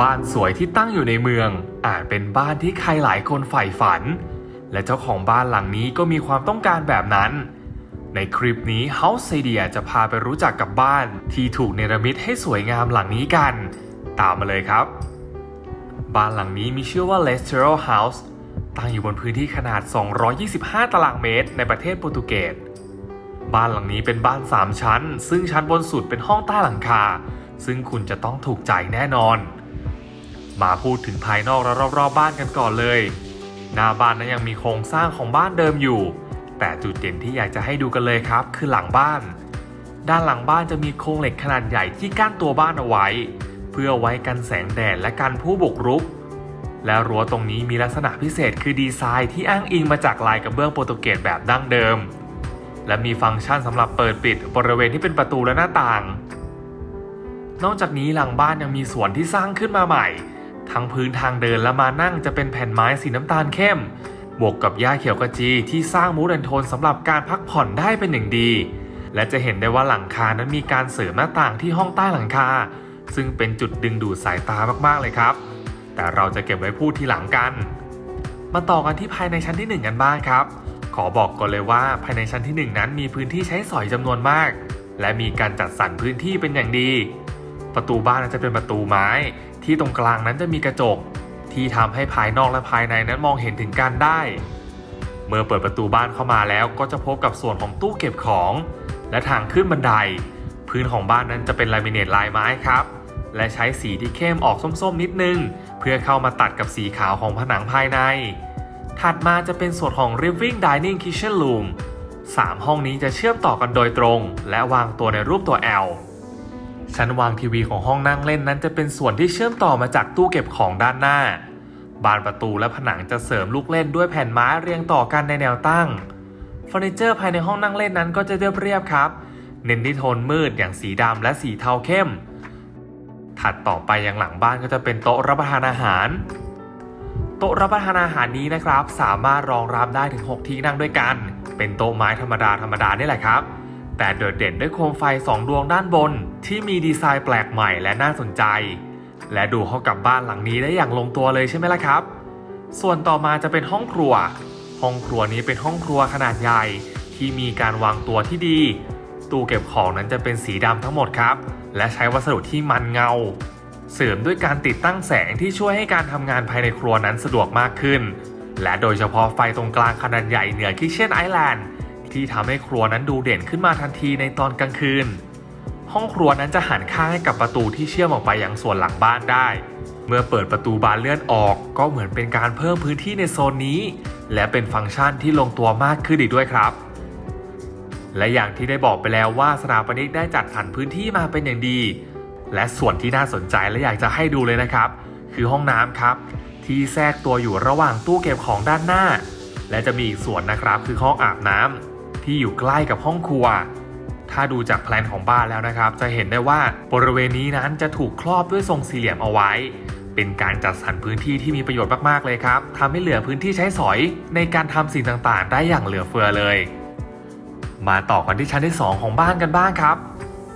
บ้านสวยที่ตั้งอยู่ในเมือง อาจเป็นบ้านที่ใครหลายคนใฝ่ฝัน และเจ้าของบ้านหลังนี้ก็มีความต้องการแบบนั้น ในคลิปนี้ House Idea จะพาไปรู้จักกับบ้านที่ถูกเนรมิตให้สวยงามหลังนี้กัน ตามมาเลยครับ บ้านหลังนี้มีชื่อว่า l e s t e r o House ตั้งอยู่บนพื้นที่ขนาด 225 ตารางเมตร ในประเทศโปรตุเกสบ้านหลังนี้เป็นบ้าน 3 ชั้น ซึ่งชั้นบนสุดเป็นห้องใต้หลังคา ซึ่งคุณจะต้องถูกใจแน่นอน มาพูดถึงภายนอกและรอบๆบบ้านกันก่อนเลย หน้าบ้านนั้นยังมีโครงสร้างของบ้านเดิมอยู่ แต่จุดเด่นที่อยากจะให้ดูกันเลยครับ คือหลังบ้าน ด้านหลังบ้านจะมีโครงเหล็กขนาดใหญ่ที่กั้นตัวบ้านเอาไว้ เพื่อไว้กันแสงแดดและกันผู้บุกรุก และรั้วตรงนี้มีลักษณะพิเศษคือดีไซน์ที่อ้างอิงมาจากลายกระเบื้องโปรตุเกสแบบดั้งเดิม และมีฟังก์ชันสำหรับเปิดปิดบริเวณที่เป็นประตูและหน้าต่างนอกจากนี้หลังบ้านยังมีสวนที่สร้างขึ้นมาใหม่ ทั้งพื้นทางเดินและมานั่งจะเป็นแผ่นไม้สีน้ำตาลเข้ม บวกกับหญ้าเขียวกระจีที่สร้างมูดแอนโทนสำหรับการพักผ่อนได้เป็นอย่างดี และจะเห็นได้ว่าหลังคานั้นมีการเสริมหน้าต่างที่ห้องใต้หลังคา ซึ่งเป็นจุดดึงดูดสายตามากๆเลยครับ แต่เราจะเก็บไว้พูดทีหลังกัน มาต่อกันที่ภายในชั้นที่ 1 กันบ้างครับ ขอบอกก่อนเลยว่าภายในชั้นที่ 1 นั้นมีพื้นที่ใช้สอยจำนวนมาก และมีการจัดสรรพื้นที่เป็นอย่างดีประตูบ้านจะเป็นประตูไม้ ที่ตรงกลางนั้นจะมีกระจก ที่ทำให้ภายนอกและภายในนั้นมองเห็นถึงกันได้ เมื่อเปิดประตูบ้านเข้ามาแล้วก็จะพบกับส่วนของตู้เก็บของ และทางขึ้นบันได พื้นของบ้านนั้นจะเป็นลามิเนตลายไม้ครับ และใช้สีที่เข้มออกส้มๆนิดนึง เพื่อเข้ามาตัดกับสีขาวของผนังภายใน ถัดมาจะเป็นส่วนของ Living Dining Kitchen Room 3 ห้องนี้จะเชื่อมต่อกันโดยตรง และวางตัวในรูปตัว L ชั้นวางทีวีของห้องนั่งเล่นนั้นจะเป็นส่วนที่เชื่อมต่อมาจากตู้เก็บของด้านหน้า บานประตูและผนังจะเสริมลูกเล่นด้วยแผ่นไม้เรียงต่อกันในแนวตั้งเฟอร์นิเจอร์ภายในห้องนั่งเล่นนั้นก็จะเรียบๆครับ เน้นที่โทนมืดอย่างสีดำและสีเทาเข้ม ถัดต่อไปยังหลังบ้านก็จะเป็นโต๊ะรับประทานอาหาร โต๊ะรับประทานอาหารนี้นะครับ สามารถรองรับได้ถึง 6 ที่นั่งด้วยกัน เป็นโต๊ะไม้ธรรมดาธรรมดานี่แหละครับ แต่โดดเด่นด้วยโคมไฟ2ดวงด้านบน ที่มีดีไซน์แปลกใหม่และน่าสนใจ และดูเข้ากับบ้านหลังนี้ได้อย่างลงตัวเลยใช่ไหมล่ะครับ ส่วนต่อมาจะเป็นห้องครัว ห้องครัวนี้เป็นห้องครัวขนาดใหญ่ ที่มีการวางตัวที่ดี ตู้เก็บของนั้นจะเป็นสีดำทั้งหมดครับ และใช้วัสดุที่มันเงา เสริมด้วยการติดตั้งแสงที่ช่วยให้การทำงานภายในครัวนั้นสะดวกมากขึ้น และโดยเฉพาะไฟตรงกลางขนาดใหญ่เหนือคิเช่นไอแลนด์ ที่ทำให้ครัวนั้นดูเด่นขึ้นมาทันทีในตอนกลางคืน ห้องครัวนั้นจะหันข้างให้กับประตูที่เชื่อมออกไปยังส่วนหลังบ้านได้ เมื่อเปิดประตูบานเลื่อนออก ก็เหมือนเป็นการเพิ่มพื้นที่ในโซนนี้ และเป็นฟังก์ชันที่ลงตัวมากขึ้นอีกด้วยครับ และอย่างที่ได้บอกไปแล้วว่าสถาปนิกได้จัดสรรพื้นที่มาเป็นอย่างดี และส่วนที่น่าสนใจและอยากจะให้ดูเลยนะครับ คือห้องน้ำครับ ที่แทรกตัวอยู่ระหว่างตู้เก็บของด้านหน้าและจะมีอีกส่วนนะครับคือห้องอาบน้ำ ที่อยู่ใกล้กับห้องครัว ถ้าดูจากแพลนของบ้านแล้วนะครับ จะเห็นได้ว่าบริเวณนี้นั้นจะถูกครอบด้วยทรงสี่เหลี่ยมเอาไว้ เป็นการจัดสรรพื้นที่ที่มีประโยชน์มากๆเลยครับทำให้เหลือพื้นที่ใช้สอย ในการทำสิ่งต่างๆ ได้อย่างเหลือเฟือเลย มาต่อกันที่ชั้นที่ 2 ของบ้านกันบ้างครับ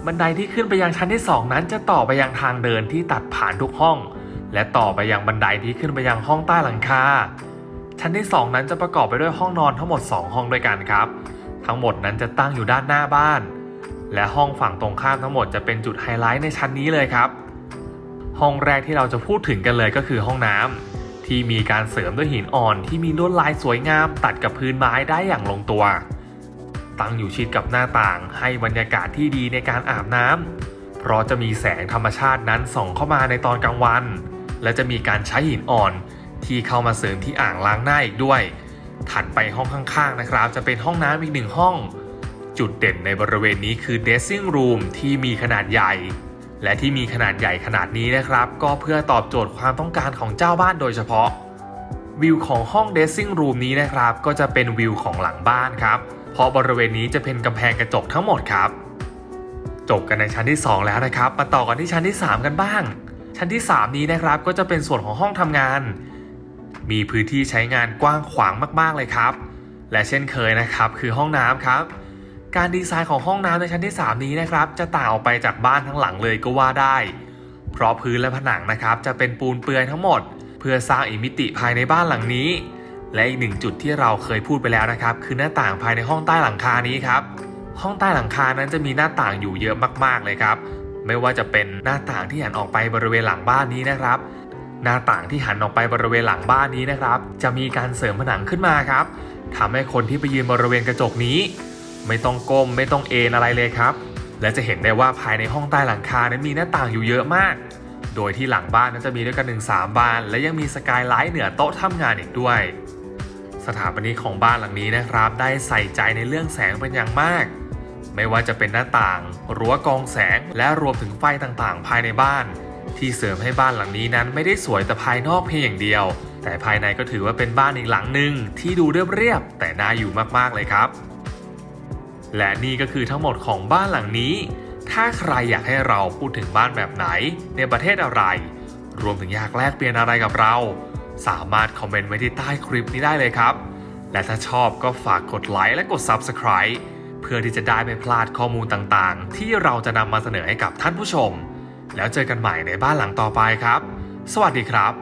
บันไดที่ขึ้นไปยังชั้นที่ 2 นั้นจะต่อไปยังทางเดินที่ตัดผ่านทุกห้อง และต่อไปยังบันไดที่ขึ้นไปยังห้องใต้หลังคาชั้นที่ 2 นั้นจะประกอบไปด้วยห้องนอนทั้งหมด 2 ห้องด้วยกันครับ ทั้งหมดนั้นจะตั้งอยู่ด้านหน้าบ้าน และห้องฝั่งตรงข้ามทั้งหมดจะเป็นจุดไฮไลท์ในชั้นนี้เลยครับ ห้องแรกที่เราจะพูดถึงกันเลยก็คือห้องน้ำที่มีการเสริมด้วยหินอ่อนที่มีลวดลายสวยงาม ตัดกับพื้นไม้ได้อย่างลงตัว ตั้งอยู่ชิดกับหน้าต่าง ให้บรรยากาศที่ดีในการอาบน้ำเพราะจะมีแสงธรรมชาตินั้นส่องเข้ามาในตอนกลางวัน และจะมีการใช้หินอ่อนที่เข้ามาเสริมที่อ่างล้างหน้าอีกด้วย ถัดไปห้องข้างๆนะครับ จะเป็นห้องน้ำอีกหนึ่งห้อง จุดเด่นในบริเวณนี้คือ dressing room ที่มีขนาดใหญ่ และที่มีขนาดใหญ่ขนาดนี้นะครับ ก็เพื่อตอบโจทย์ความต้องการของเจ้าบ้านโดยเฉพาะ วิวของห้อง dressing room นี้นะครับ ก็จะเป็นวิวของหลังบ้านครับ เพราะบริเวณนี้จะเป็นกำแพงกระจกทั้งหมดครับ จบกันในชั้นที่ 2 แล้วนะครับ มาต่อกันที่ชั้นที่ 3 กันบ้าง ชั้นที่ 3 นี้นะครับก็จะเป็นส่วนของห้องทำงาน มีพื้นที่ใช้งานกว้างขวางมากๆเลยครับ และเช่นเคยนะครับคือห้องน้ำครับ การดีไซน์ของห้องน้ำในชั้นที่ 3 นี้นะครับ จะต่างออกไปจากบ้านทั้งหลังเลยก็ว่าได้ เพราะพื้นและผนังนะครับ จะเป็นปูนเปื่อยทั้งหมด เพื่อสร้างอีกมิติภายในบ้านหลังนี้ และอีกหนึ่งจุดที่เราเคยพูดไปแล้วนะครับ คือหน้าต่างภายในห้องใต้หลังคานี้ครับห้องใต้หลังคานั้นจะมีหน้าต่างอยู่เยอะมากๆเลยครับ ไม่ว่าจะเป็นหน้าต่างที่หันออกไปบริเวณหลังบ้านนี้นะครับ หน้าต่างที่หันออกไปบริเวณหลังบ้านนี้นะครับ จะมีการเสริมผนังขึ้นมาครับทำให้คนที่ไปยืนบริเวณกระจกนี้ ไม่ต้องก้มไม่ต้องเอนอะไรเลยครับ และจะเห็นได้ว่าภายในห้องใต้หลังคานั้นมีหน้าต่างอยู่เยอะมาก โดยที่หลังบ้านนั้นจะมีด้วยกันถึง3บาน และยังมีสกายไลท์เหนือโต๊ะทำงานอีกด้วย สถาปนิกของบ้านหลังนี้นะครับ ได้ใส่ใจในเรื่องแสงเป็นอย่างมาก ไม่ว่าจะเป็นหน้าต่าง รั้วกองแสง และรวมถึงไฟต่างๆ ภายในบ้าน ที่เสริมให้บ้านหลังนี้นั้นไม่ได้สวยแต่ภายนอกเพียงอย่างเดียว แต่ภายในก็ถือว่าเป็นบ้านอีกหลังหนึ่งที่ดูเรียบๆแต่น่าอยู่มากๆเลยครับ และนี่ก็คือทั้งหมดของบ้านหลังนี้ ถ้าใครอยากให้เราพูดถึงบ้านแบบไหน ในประเทศอะไร รวมถึงอยากแลกเปลี่ยนอะไรกับเรา สามารถคอมเมนต์ไว้ที่ใต้คลิปนี้ได้เลยครับ และถ้าชอบก็ฝากกดไลค์และกด Subscribe เพื่อที่จะได้ไม่พลาดข้อมูลต่างๆ ที่เราจะนำมาเสนอให้กับท่านผู้ชม แล้วเจอกันใหม่ในบ้านหลังต่อไปครับ สวัสดีครับ